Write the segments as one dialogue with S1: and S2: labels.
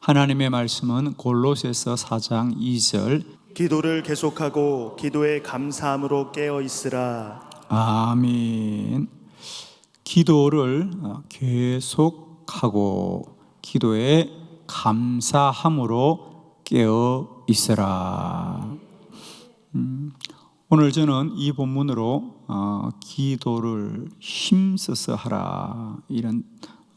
S1: 하나님의 말씀은 골로새서 4장 2절
S2: 기도를 계속하고 기도에 감사함으로 깨어 있으라.
S1: 아멘. 기도를 어, 계속하고 기도에 감사함으로 깨어 있어라. 음, 오늘 저는 이 본문으로 어, 기도를 힘써서 하라 이런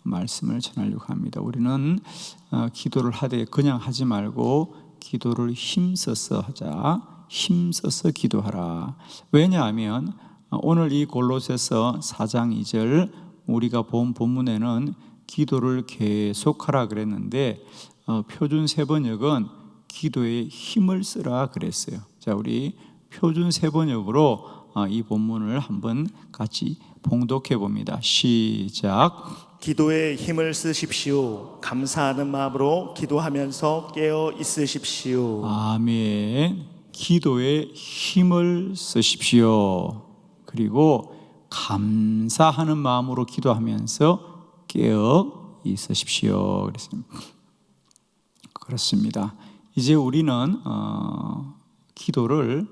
S1: 말씀을 전하려고 합니다. 우리는 어, 기도를 하되 그냥 하지 말고 기도를 힘써서 하자. 힘써서 기도하라. 왜냐하면 어, 오늘 이 골로새서 4장 2절 우리가 본 본문에는 기도를 계속하라 그랬는데 어, 표준 세번역은 기도에 힘을 쓰라 그랬어요. 자, 우리 표준 세번역으로 어, 이 본문을 한번 같이 봉독해 봅니다. 시작.
S2: 기도에 힘을 쓰십시오. 감사하는 마음으로 기도하면서 깨어 있으십시오.
S1: 아멘. 기도에 힘을 쓰십시오. 그리고 감사하는 마음으로 기도하면서 깨어 있으십시오. 그렇습니다. 이제 우리는 어, 기도를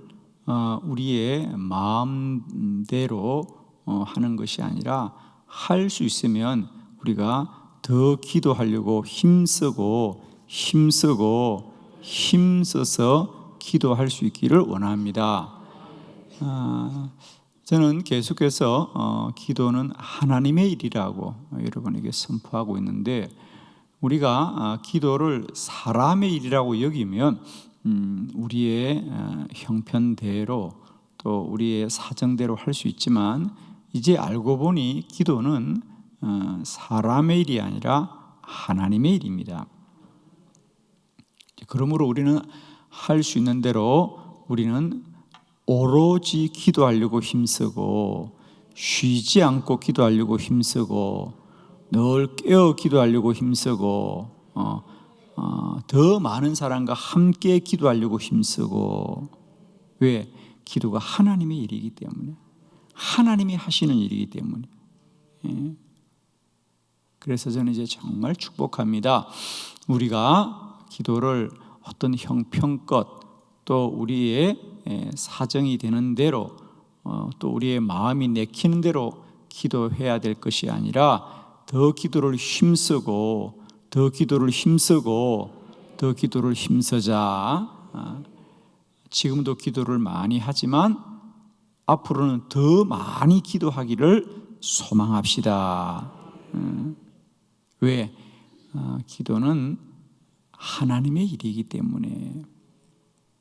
S1: 어, 우리의 마음대로 어, 하는 것이 아니라 할 수 있으면 우리가 더 기도하려고 힘쓰고 힘쓰고 힘써서 기도할 수 있기를 원합니다. 아, 저는 계속해서 어, 기도는 하나님의 일이라고 여러분에게 선포하고 있는데 우리가 아, 기도를 사람의 일이라고 여기면 음, 우리의 아, 형편대로 또 우리의 사정대로 할 수 있지만 이제 알고 보니 기도는 어, 사람의 일이 아니라 하나님의 일입니다. 그러므로 우리는 할 수 있는 대로 우리는 오로지 기도하려고 힘쓰고 쉬지 않고 기도하려고 힘쓰고 늘 깨어 기도하려고 힘쓰고 어, 어, 더 많은 사람과 함께 기도하려고 힘쓰고 왜 기도가 하나님의 일이기 때문에 하나님이 하시는 일이기 때문에 예. 그래서 저는 이제 정말 축복합니다. 우리가 기도를 어떤 형편껏 또 우리의 예, 사정이 되는 대로 어, 또 우리의 마음이 내키는 대로 기도해야 될 것이 아니라 더 기도를 힘쓰고 더 기도를 힘쓰고 더 기도를 힘쓰자. 아, 지금도 기도를 많이 하지만 앞으로는 더 많이 기도하기를 소망합시다. 음, 왜? 아, 기도는 하나님의 일이기 때문에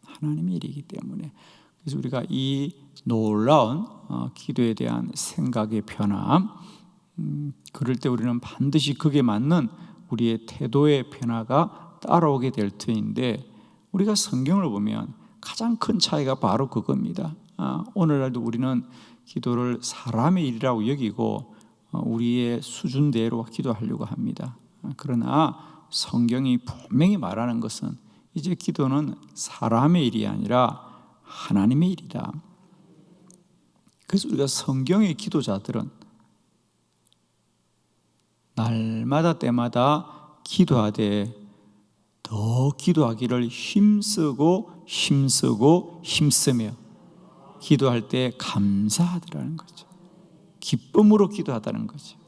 S1: 하나님의 일이기 때문에 그래서 우리가 이 놀라운 어, 기도에 대한 생각의 변화 음, 그럴 때 우리는 반드시 그게 맞는 우리의 태도의 변화가 따라오게 될 터인데 우리가 성경을 보면 가장 큰 차이가 바로 그겁니다. 아, 오늘날도 우리는 기도를 사람의 일이라고 여기고 어, 우리의 수준대로 기도하려고 합니다. 아, 그러나 성경이 분명히 말하는 것은 이제 기도는 사람의 일이 아니라 하나님의 일이다. 그래서 우리가 성경의 기도자들은 날마다 때마다 기도하되 더 기도하기를 힘쓰고 힘쓰고 힘쓰며 기도할 때 감사하더라는 거죠. 기쁨으로 기도하다는 거죠.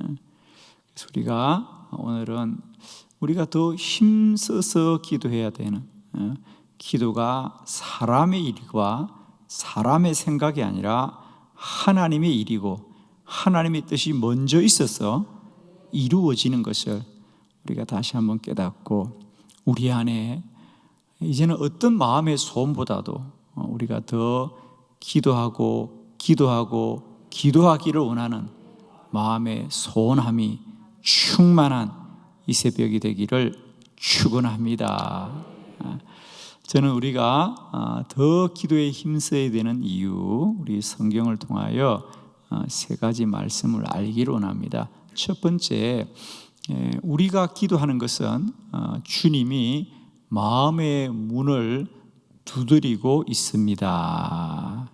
S1: 예. 그래서 우리가 오늘은 우리가 더 힘써서 기도해야 되는 어, 기도가 사람의 일과 사람의 생각이 아니라 하나님의 일이고 하나님의 뜻이 먼저 있어서 이루어지는 것을 우리가 다시 한번 깨닫고 우리 안에 이제는 어떤 마음의 소원보다도 어, 우리가 더 기도하고 기도하고 기도하기를 원하는 마음의 소원함이 충만한 이 새벽이 되기를 축원합니다. 아, 저는 우리가 아, 더 기도에 힘써야 되는 이유, 우리 성경을 통하여 아, 세 가지 말씀을 알기를 원합니다. 첫 번째, 우리가 기도하는 것은 주님이 마음의 문을 두드리고 있습니다.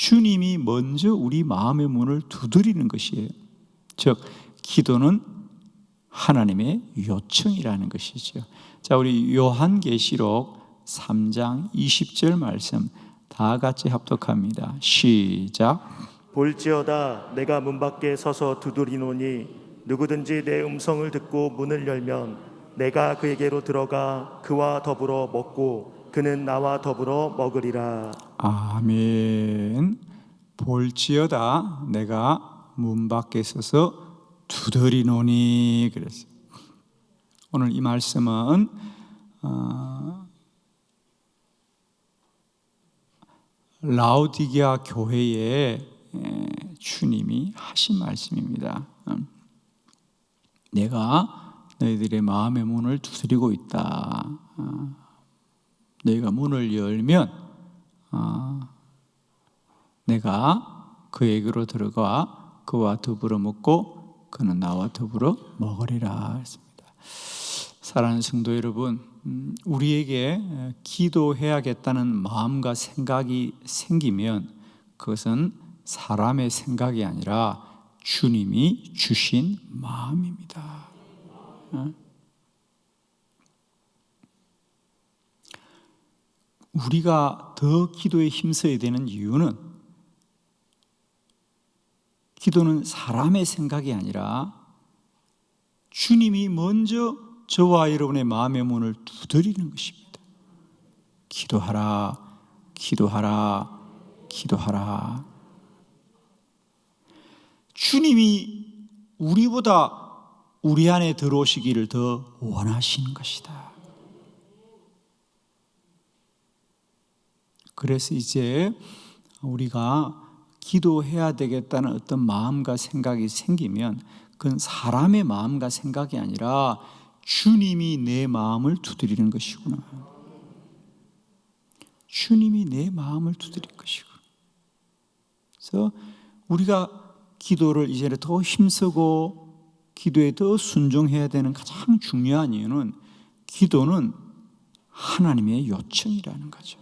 S1: 주님이 먼저 우리 마음의 문을 두드리는 것이에요. 즉, 기도는 하나님의 요청이라는 것이죠. 자, 우리 요한계시록 3장 20절 말씀 다 같이 합독합니다. 시작.
S2: 볼지어다 내가 문 밖에 서서 두드리노니 누구든지 내 음성을 듣고 문을 열면 내가 그에게로 들어가 그와 더불어 먹고 그는 나와 더불어 먹으리라
S1: 아멘. 볼지어다 내가 문 밖에 서서 두드리노니 그랬어요. 오늘 이 말씀은 어, 라우디게아 교회에 에, 주님이 하신 말씀입니다. 음. 내가 너희들의 마음의 문을 두드리고 있다. 어, 너희가 문을 열면 어, 내가 그에게로 들어가 그와 더불어 먹고 그는 나와 더불어 먹으리라 했습니다. 사랑하는 성도 여러분, 음, 우리에게 기도해야겠다는 마음과 생각이 생기면 그것은 사람의 생각이 아니라 주님이 주신 마음입니다. 우리가 더 기도에 힘써야 되는 이유는 기도는 사람의 생각이 아니라 주님이 먼저 저와 여러분의 마음의 문을 두드리는 것입니다. 기도하라, 기도하라, 기도하라. 주님이 우리보다 우리 안에 들어오시기를 더 원하시는 것이다. 그래서 이제 우리가 기도해야 되겠다는 어떤 마음과 생각이 생기면 그건 사람의 마음과 생각이 아니라 주님이 내 마음을 두드리는 것이구나. 주님이 내 마음을 두드린 것이구나. 그래서 우리가 기도를 이제는 더 힘쓰고 기도에 더 순종해야 되는 가장 중요한 이유는 기도는 하나님의 요청이라는 거죠.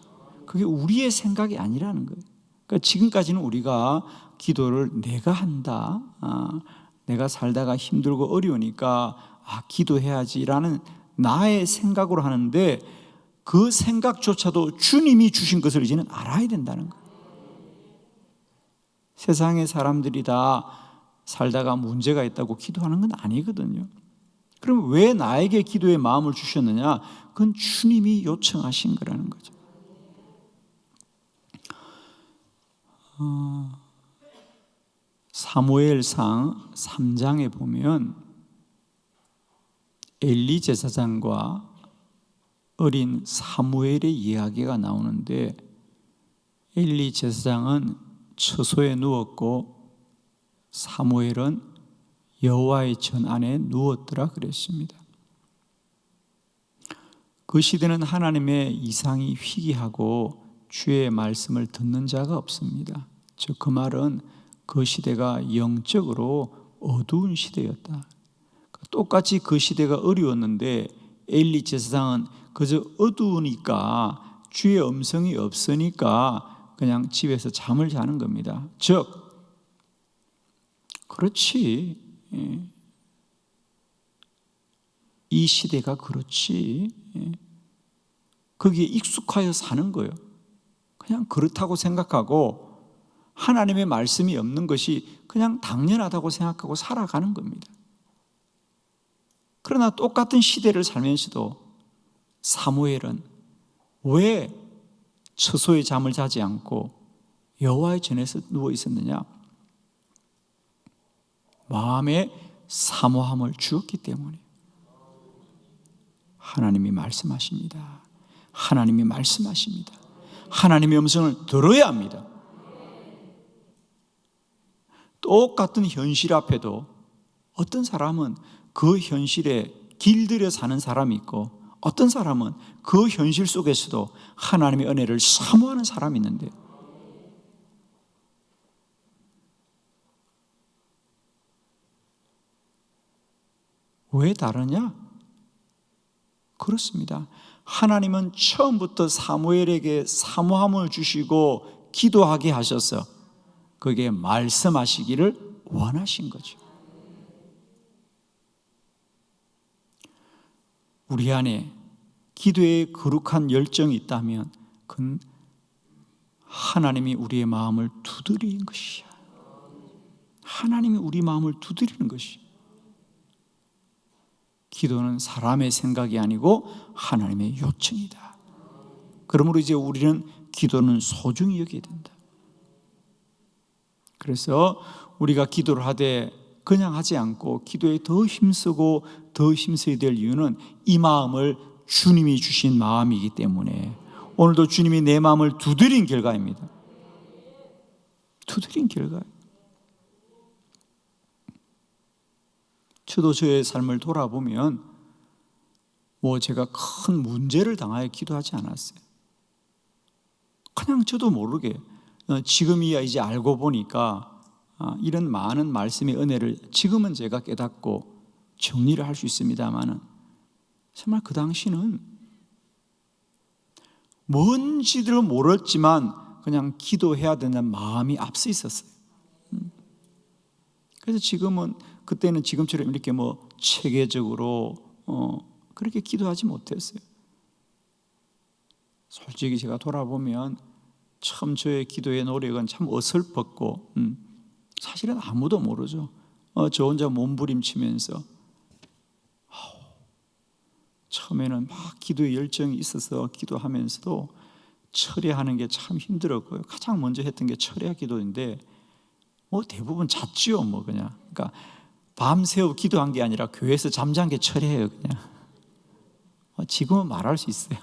S1: 그게 우리의 생각이 아니라는 거예요. 그러니까 지금까지는 우리가 기도를 내가 한다. 아, 내가 살다가 힘들고 어려우니까 아, 기도해야지라는 나의 생각으로 하는데 그 생각조차도 주님이 주신 것을 이제는 알아야 된다는 거예요. 세상의 사람들이 다 살다가 문제가 있다고 기도하는 건 아니거든요. 그럼 왜 나에게 기도의 마음을 주셨느냐? 그건 주님이 요청하신 거라는 거죠. 사무엘상 3장에 보면 엘리 제사장과 어린 사무엘의 이야기가 나오는데 엘리 제사장은 처소에 누웠고 사무엘은 여호와의 전 안에 누웠더라 그랬습니다. 그 시대는 하나님의 이상이 희귀하고 주의 말씀을 듣는 자가 없습니다. 즉 그 말은 그 시대가 영적으로 어두운 시대였다. 똑같이 그 시대가 어려웠는데 엘리 제사장은 그저 어두우니까 주의 음성이 없으니까 그냥 집에서 잠을 자는 겁니다. 즉 그렇지 예. 이 시대가 그렇지 예. 거기에 익숙하여 사는 거예요. 그냥 그렇다고 생각하고 하나님의 말씀이 없는 것이 그냥 당연하다고 생각하고 살아가는 겁니다. 그러나 똑같은 시대를 살면서도 사무엘은 왜 처소에 잠을 자지 않고 여호와의 전에서 누워 있었느냐? 마음에 사모함을 주었기 때문에 하나님이 말씀하십니다. 하나님이 말씀하십니다. 하나님의 음성을 들어야 합니다. 똑같은 현실 앞에도 어떤 사람은 그 현실에 길들여 사는 사람이 있고 어떤 사람은 그 현실 속에서도 하나님의 은혜를 사모하는 사람이 있는데 왜 다르냐? 그렇습니다. 하나님은 처음부터 사무엘에게 사모함을 주시고 기도하게 하셔서 그게 말씀하시기를 원하신 거죠. 우리 안에 기도에 거룩한 열정이 있다면 그건 하나님이 우리의 마음을 두드리는 것이야. 하나님이 우리 마음을 두드리는 것이. 기도는 사람의 생각이 아니고 하나님의 요청이다. 그러므로 이제 우리는 기도는 소중히 여겨야 된다. 그래서 우리가 기도를 하되 그냥 하지 않고 기도에 더 힘쓰고 더 힘써야 될 이유는 이 마음을 주님이 주신 마음이기 때문에 오늘도 주님이 내 마음을 두드린 결과입니다. 두드린 결과. 저도 저의 삶을 돌아보면 뭐 제가 큰 문제를 당하여 기도하지 않았어요. 그냥 저도 모르게 어, 지금이야 이제 알고 보니까 아, 이런 많은 말씀의 은혜를 지금은 제가 깨닫고 정리를 할 수 있습니다만은 정말 그 당시는 뭔지를 모르지만 그냥 기도해야 된다는 마음이 앞서 있었어요. 음. 그래서 지금은 그때는 지금처럼 이렇게 뭐 체계적으로 어, 그렇게 기도하지 못했어요. 솔직히 제가 돌아보면 참 저의 기도의 노력은 참 어설펐고 음, 사실은 아무도 모르죠. 어, 저 혼자 몸부림치면서 아우, 처음에는 막 기도의 열정이 있어서 기도하면서도 철회하는 게 참 힘들었고요. 가장 먼저 했던 게 철야 기도인데 뭐 대부분 잤지요, 뭐 그냥. 그러니까 밤새워 기도한 게 아니라 교회에서 잠잔 게 철회예요, 그냥. 어, 지금은 말할 수 있어요.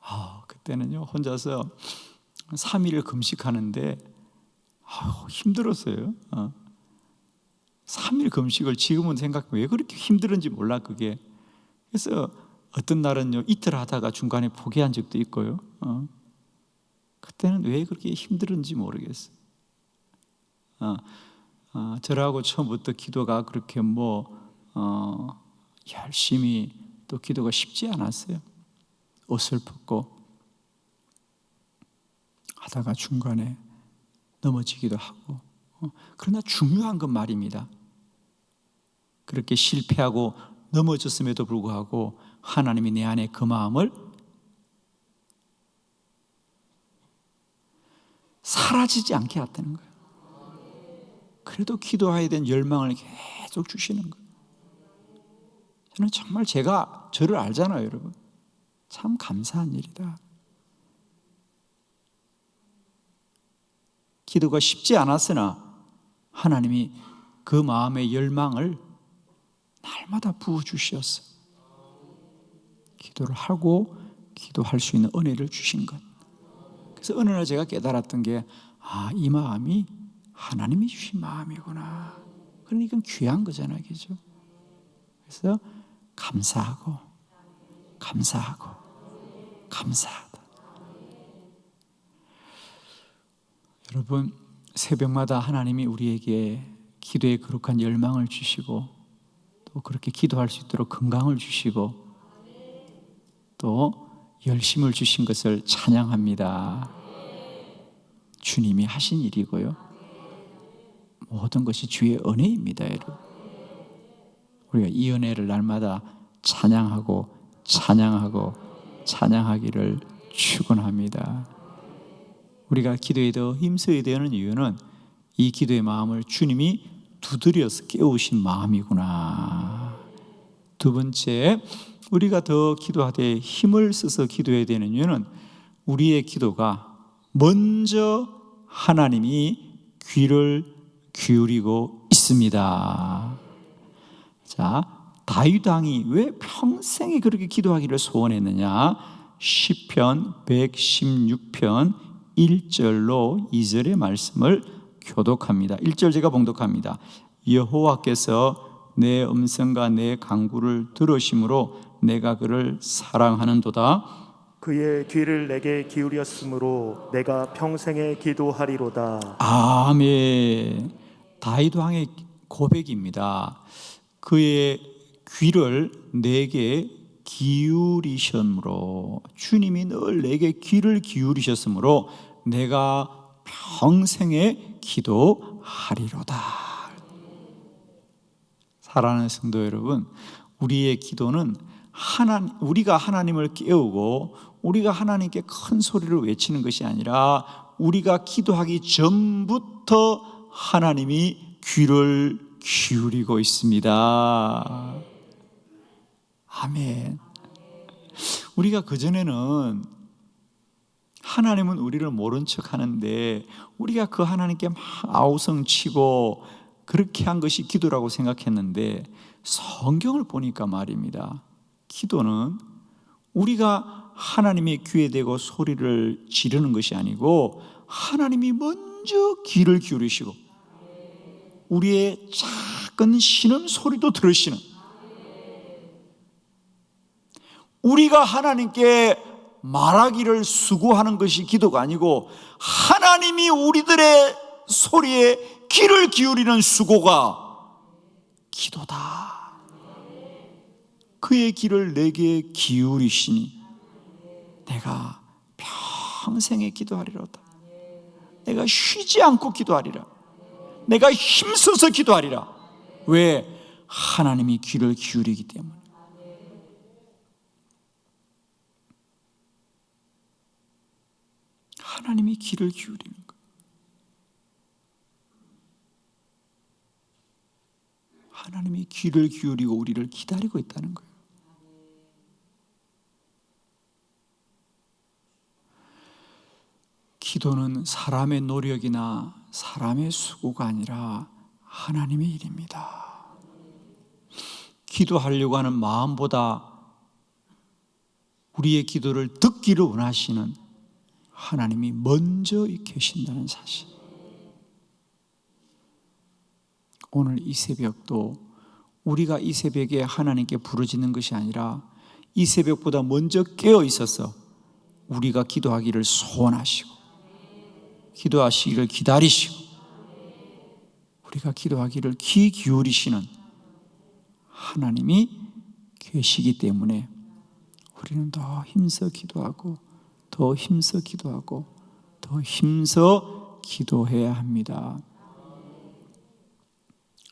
S1: 아, 그때는요 혼자서 3일을 금식하는데 아유, 힘들었어요. 어. 3일 금식을 지금은 생각해 왜 그렇게 힘들은지 몰라 그게. 그래서 어떤 날은요 이틀 하다가 중간에 포기한 적도 있고요. 어. 그때는 왜 그렇게 힘들은지 모르겠어요. 어, 어, 저라고 처음부터 기도가 그렇게 뭐 어, 열심히 또 기도가 쉽지 않았어요. 어설펐고 하다가 중간에 넘어지기도 하고 어, 그러나 중요한 건 말입니다. 그렇게 실패하고 넘어졌음에도 불구하고 하나님이 내 안에 그 마음을 사라지지 않게 했다는 거예요. 그래도 기도해야 된 열망을 계속 주시는 거예요. 저는 정말 제가 저를 알잖아요, 여러분. 참 감사한 일이다. 기도가 쉽지 않았으나 하나님이 그 마음의 열망을 날마다 부어 주셨어. 기도를 하고 기도할 수 있는 은혜를 주신 것. 그래서 어느 날 제가 깨달았던 게 아, 이 마음이 하나님이 주신 마음이구나. 그러니까 귀한 거잖아요, 그죠? 그래서 감사하고 감사하고 감사하다. 여러분 새벽마다 하나님이 우리에게 기도에 거룩한 열망을 주시고 또 그렇게 기도할 수 있도록 건강을 주시고 또 열심을 주신 것을 찬양합니다. 주님이 하신 일이고요. 모든 것이 주의 은혜입니다, 여러분. 우리가 이 은혜를 날마다 찬양하고 찬양하고 찬양하기를 축원합니다. 우리가 기도에 더 힘써야 되는 이유는 이 기도의 마음을 주님이 두드려서 깨우신 마음이구나. 두 번째, 우리가 더 기도하되 힘을 써서 기도해야 되는 이유는 우리의 기도가 먼저 하나님이 귀를 기울이고 있습니다. 자, 다윗 왕이 왜 평생에 그렇게 기도하기를 소원했느냐? 시편 116편 1절로 2절의 말씀을 교독합니다. 1절 제가 봉독합니다. 여호와께서 내 음성과 내 간구를 들으심으로 내가 그를 사랑하는도다.
S2: 그의 귀를 내게 기울였으므로 내가 평생에 기도하리로다.
S1: 아멘. 다윗 왕의 고백입니다. 그의 귀를 내게 기울이셨으므로 주님이 늘 내게 귀를 기울이셨으므로 내가 평생에 기도하리로다. 사랑하는 성도 여러분, 우리의 기도는 하나 우리가 하나님을 깨우고 우리가 하나님께 큰 소리를 외치는 것이 아니라 우리가 기도하기 전부터 하나님이 귀를 기울이고 있습니다. 아멘. 우리가 그전에는 하나님은 우리를 모른 척 하는데 우리가 그 하나님께 막 아우성치고 그렇게 한 것이 기도라고 생각했는데 성경을 보니까 말입니다. 기도는 우리가 하나님의 귀에 대고 소리를 지르는 것이 아니고 하나님이 먼저 귀를 기울이시고 우리의 작은 신음 소리도 들으시는 우리가 하나님께 말하기를 수고하는 것이 기도가 아니고 하나님이 우리들의 소리에 귀를 기울이는 수고가 기도다. 그의 귀를 내게 기울이시니 내가 평생에 기도하리로다. 내가 쉬지 않고 기도하리라. 내가 힘써서 기도하리라. 왜? 하나님이 귀를 기울이기 때문에. 하나님이 귀를 기울이는 거예요. 하나님이 귀를 기울이고 우리를 기다리고 있다는 거예요. 기도는 사람의 노력이나 사람의 수고가 아니라 하나님의 일입니다. 기도하려고 하는 마음보다 우리의 기도를 듣기를 원하시는 하나님이 먼저 계신다는 사실. 오늘 이 새벽도 우리가 이 새벽에 하나님께 부르짖는 것이 아니라 이 새벽보다 먼저 깨어 있어서 우리가 기도하기를 소원하시고 기도하시기를 기다리시고 우리가 기도하기를 귀 기울이시는 하나님이 계시기 때문에 우리는 더 힘써 기도하고 더 힘써 기도하고 더 힘써 기도해야 합니다.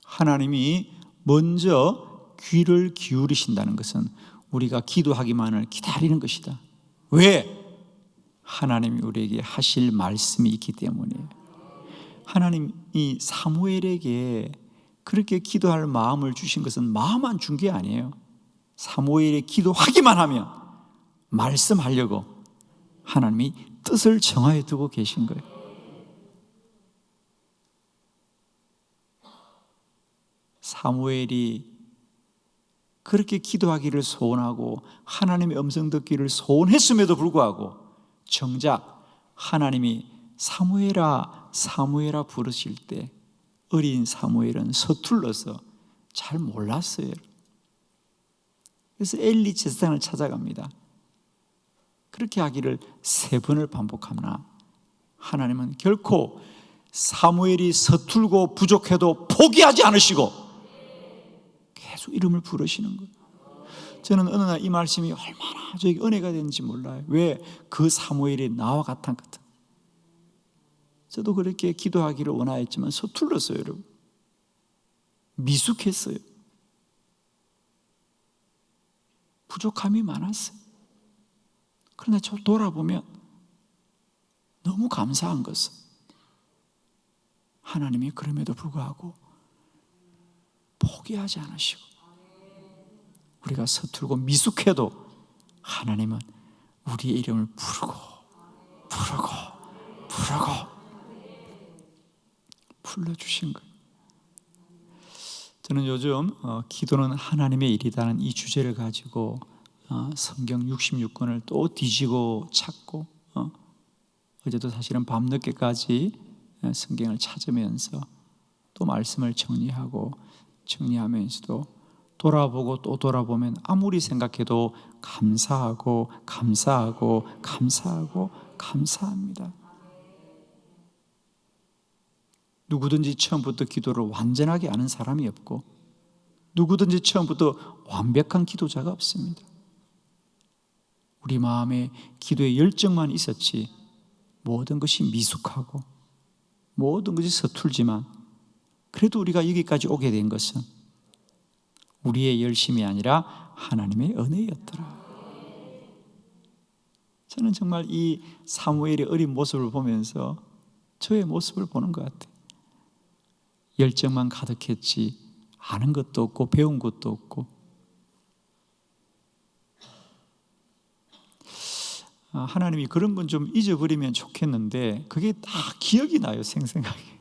S1: 하나님이 먼저 귀를 기울이신다는 것은 우리가 기도하기만을 기다리는 것이다. 왜? 하나님이 우리에게 하실 말씀이 있기 때문에 하나님이 사무엘에게 그렇게 기도할 마음을 주신 것은 마음만 준 게 아니에요. 사무엘이 기도하기만 하면 말씀하려고 하나님이 뜻을 정하여 두고 계신 거예요. 사무엘이 그렇게 기도하기를 소원하고 하나님의 음성 듣기를 소원했음에도 불구하고 정작 하나님이 사무엘아 사무엘아 부르실 때 어린 사무엘은 서툴러서 잘 몰랐어요. 그래서 엘리 제사장을 찾아갑니다. 그렇게 하기를 세 번을 반복하나 하나님은 결코 사무엘이 서툴고 부족해도 포기하지 않으시고 계속 이름을 부르시는 거예요. 저는 어느 날 이 말씀이 얼마나 저에게 은혜가 되는지 몰라요. 왜 그 사무엘이 나와 같은 같은. 저도 그렇게 기도하기를 원하였지만 서툴렀어요, 여러분. 미숙했어요. 부족함이 많았어요. 그러나 저 돌아보면 너무 감사한 것은 하나님이 그럼에도 불구하고 포기하지 않으시고 우리가 서툴고 미숙해도 하나님은 우리의 이름을 부르고 부르고 부르고 불러주신 거예요. 저는 요즘 어, 기도는 하나님의 일이다는 이 주제를 가지고 어, 성경 66권을 또 뒤지고 찾고 어, 어제도 사실은 밤늦게까지 어, 성경을 찾으면서 또 말씀을 정리하고 정리하면서도 돌아보고 또 돌아보면 아무리 생각해도 감사하고 감사하고 감사하고 감사합니다. 누구든지 처음부터 기도를 완전하게 아는 사람이 없고 누구든지 처음부터 완벽한 기도자가 없습니다. 우리 마음에 기도의 열정만 있었지 모든 것이 미숙하고 모든 것이 서툴지만 그래도 우리가 여기까지 오게 된 것은 우리의 열심이 아니라 하나님의 은혜였더라. 저는 정말 이 사무엘의 어린 모습을 보면서 저의 모습을 보는 것 같아요. 열정만 가득했지 아는 것도 없고 배운 것도 없고 아, 하나님이 그런 건 좀 잊어버리면 좋겠는데 그게 다 기억이 나요 생생하게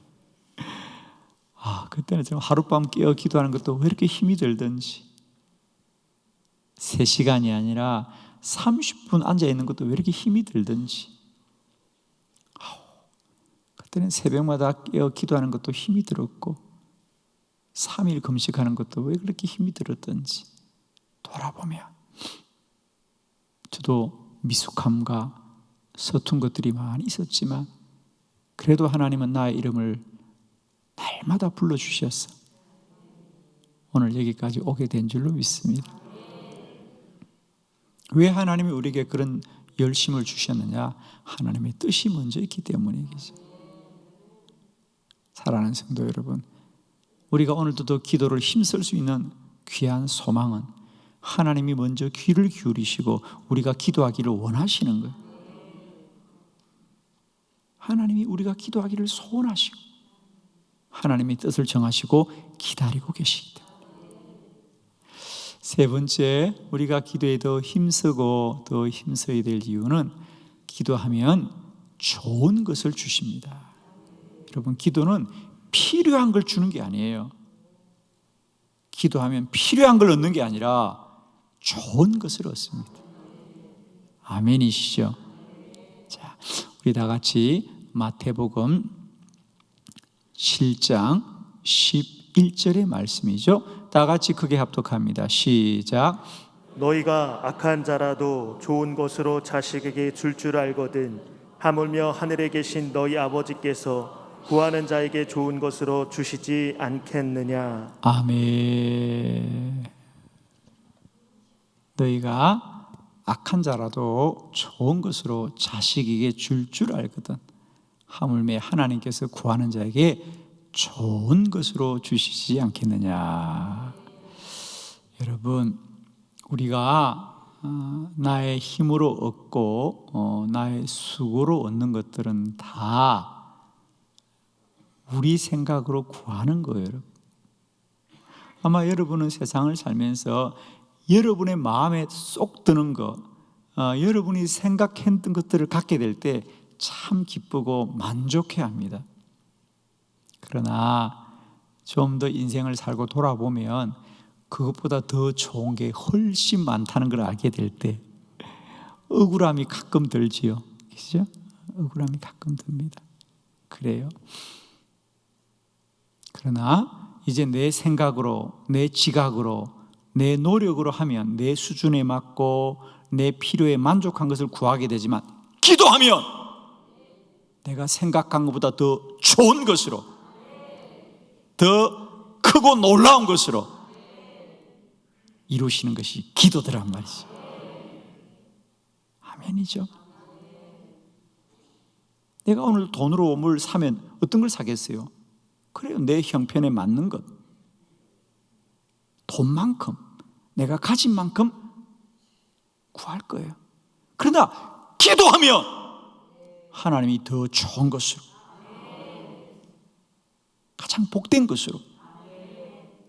S1: 아 그때는 좀 하룻밤 깨어 기도하는 것도 왜 이렇게 힘이 들던지. 3시간이 아니라 30분 앉아 있는 것도 왜 이렇게 힘이 들던지. 아우, 그때는 새벽마다 깨어 기도하는 것도 힘이 들었고 3일 금식하는 것도 왜 그렇게 힘이 들었던지. 돌아보면 저도 미숙함과 서툰 것들이 많이 있었지만 그래도 하나님은 나의 이름을 날마다 불러주셨어. 오늘 여기까지 오게 된 줄로 믿습니다. 왜 하나님이 우리에게 그런 열심을 주셨느냐? 하나님의 뜻이 먼저 있기 때문이겠죠. 사랑하는 성도 여러분, 우리가 오늘도 더 기도를 힘쓸 수 있는 귀한 소망은 하나님이 먼저 귀를 기울이시고 우리가 기도하기를 원하시는 거예요. 하나님이 우리가 기도하기를 소원하시고 하나님의 뜻을 정하시고 기다리고 때문에 세 번째 우리가 기도에 더 힘쓰고 더 힘써야 될 이유는 기도하면 좋은 것을 주십니다. 여러분 기도는 필요한 걸 주는 게 아니에요. 기도하면 필요한 걸 얻는 게 아니라 좋은 것을 얻습니다. 아멘이시죠? 자, 우리 다 같이 마태복음 7장 11절의 말씀이죠. 다 같이 크게 합독합니다. 시작.
S2: 너희가 악한 자라도 좋은 것으로 자식에게 줄줄 알거든 하물며 하늘에 계신 너희 아버지께서 구하는 자에게 좋은 것으로 주시지 않겠느냐
S1: 아멘. 너희가 악한 자라도 좋은 것으로 자식에게 줄줄 알거든. 하물며 하나님께서 구하는 자에게 좋은 것으로 주시지 않겠느냐. 여러분, 우리가 어, 나의 힘으로 얻고 어, 나의 수고로 얻는 것들은 다 우리 생각으로 구하는 거예요. 여러분. 아마 여러분은 세상을 살면서 여러분의 마음에 쏙 드는 것, 어, 여러분이 생각했던 것들을 갖게 될 때 참 기쁘고 만족해 합니다. 그러나 좀 더 인생을 살고 돌아보면 그것보다 더 좋은 게 훨씬 많다는 걸 알게 될 때 억울함이 가끔 들지요. 그죠? 억울함이 가끔 듭니다. 그래요. 그러나 이제 내 생각으로, 내 지각으로, 내 노력으로 하면 내 수준에 맞고 내 필요에 만족한 것을 구하게 되지만 기도하면 내가 생각한 것보다 더 좋은 것으로 더 크고 놀라운 것으로 이루시는 것이 기도더란 말이죠. 아멘이죠. 내가 오늘 돈으로 뭘 사면 어떤 걸 사겠어요? 그래요. 내 형편에 맞는 것. 돈만큼, 내가 가진 만큼 구할 거예요. 그러나 기도하면 하나님이 더 좋은 것으로, 가장 복된 것으로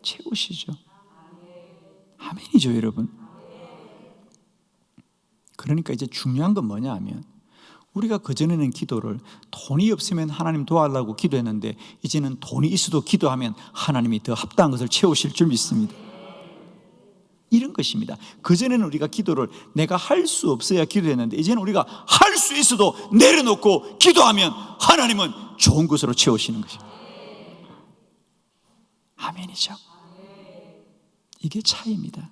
S1: 채우시죠. 아멘이죠, 여러분. 그러니까 이제 중요한 건 뭐냐 하면 우리가 그전에는 기도를 돈이 없으면 하나님 도와달라고 기도했는데 이제는 돈이 있어도 기도하면 하나님이 더 합당한 것을 채우실 줄 믿습니다. 이런 것입니다. 그전에는 우리가 기도를 내가 할 수 없어야 기도했는데 이제는 우리가 할 수 있어도 내려놓고 기도하면 하나님은 좋은 것으로 채우시는 것입니다. 아멘이죠. 이게 차이입니다.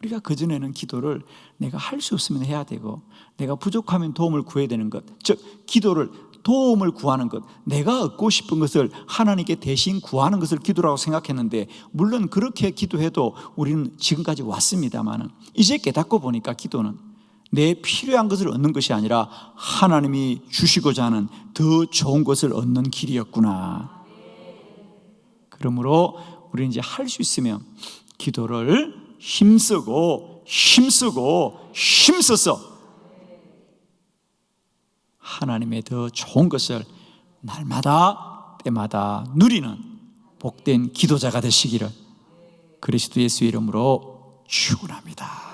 S1: 우리가 그전에는 기도를 내가 할 수 없으면 해야 되고 내가 부족하면 도움을 구해야 되는 것. 즉 기도를 도움을 구하는 것, 내가 얻고 싶은 것을 하나님께 대신 구하는 것을 기도라고 생각했는데 물론 그렇게 기도해도 우리는 지금까지 왔습니다만은 이제 깨닫고 보니까 기도는 내 필요한 것을 얻는 것이 아니라 하나님이 주시고자 하는 더 좋은 것을 얻는 길이었구나. 그러므로 우리는 이제 할 수 있으면 기도를 힘쓰고 힘쓰고 힘써서 하나님의 더 좋은 것을 날마다 때마다 누리는 복된 기도자가 되시기를 그리스도 예수 이름으로 축원합니다.